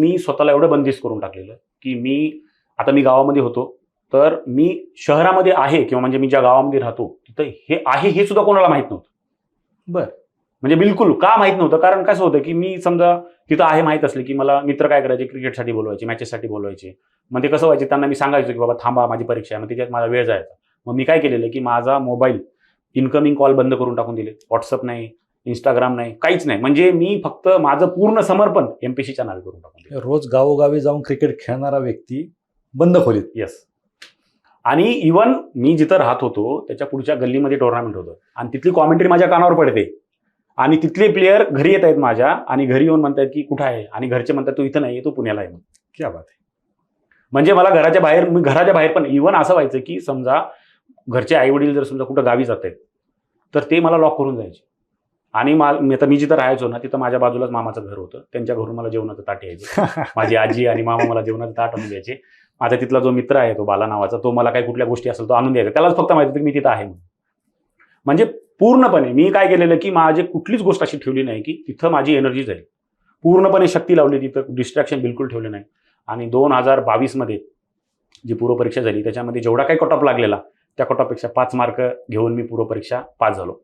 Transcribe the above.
मी स्वतःला एवढं बंदिस्त करून टाकलेलं की मी आता मी गावामध्ये होतो तर मी शहरामध्ये आहे किंवा म्हणजे मी ज्या गावामध्ये राहतो तिथं हे आहे हे सुद्धा कोणाला माहीत नव्हतं. बर. म्हणजे बिलकुल का माहीत नव्हतं? कारण कसं होतं की मी समजा तिथं आहे माहीत असले की मला मित्र काय करायचे? क्रिकेटसाठी बोलवायचे मॅचेससाठी बोलवायचे. मग ते कसं व्हायचे? त्यांना मी सांगायचो की बाबा थांबा माझी परीक्षा आहे. मग त्याच्यात माझा वेळ जायचा. मग मी काय केलेलं की माझा मोबाईल इन्कमिंग कॉल बंद करून टाकून दिले. व्हॉट्सअप नाही इंस्टाग्राम नाही काहीच नाही. म्हणजे मी फक्त माझं पूर्ण समर्पण एमपीसीच्या नावे करून टाकून रोज गावोगावी जाऊन क्रिकेट खेळणारा व्यक्ती बंद खोलीत. येस आणि इवन मी जिथं राहत होतो त्याच्या पुढच्या गल्लीमध्ये टुर्नामेंट होतं. आणि तिथली कॉमेंट्री माझ्या कानावर पडते. आणि तिथले प्लेयर घरी येत आहेत माझ्या आणि घरी येऊन म्हणतात की कुठं आहे? आणि घरचे म्हणतात तू इथं नाही तू पुण्याला आहे. क्या बात आहे. म्हणजे मला घराच्या बाहेर मी घराच्या बाहेर पण इवन असं व्हायचं की समजा घरचे आई वडील जर समजा कुठं गावी जात आहेत तर ते मला लॉक करून जायचे. आणि मा मी आता मी जिथं राहायचो ना तिथं माझ्या बाजूलाच मामाचं घर होतं. त्यांच्या घरून मला जेवणाचं ताट यायचं. माझी आजी आणि मामा मला जेवणाचं ताट आणून द्यायचे. माझा तिथला जो मित्र आहे तो बाला नावाचा तो मला काही कुठल्या गोष्टी असेल तो आणून द्यायचा. त्यालाच फक्त माहिती होतं की मी तिथं आहे म्हणून. म्हणजे पूर्णपणे मी काय केलेलं की माझी कुठलीच गोष्ट अशी ठेवली नाही की तिथं माझी एनर्जी जाईल पूर्णपणे शक्ती लावली तिथं डिस्ट्रॅक्शन बिलकुल ठेवले नाही. आणि दोन हजार बावीसमध्ये जी पूर्वपरीक्षा झाली त्याच्यामध्ये जेवढा काही कट ऑफ लागलेला त्या कट ऑफपेक्षा पाच मार्क घेऊन मी पूर्वपरीक्षा पास झालो.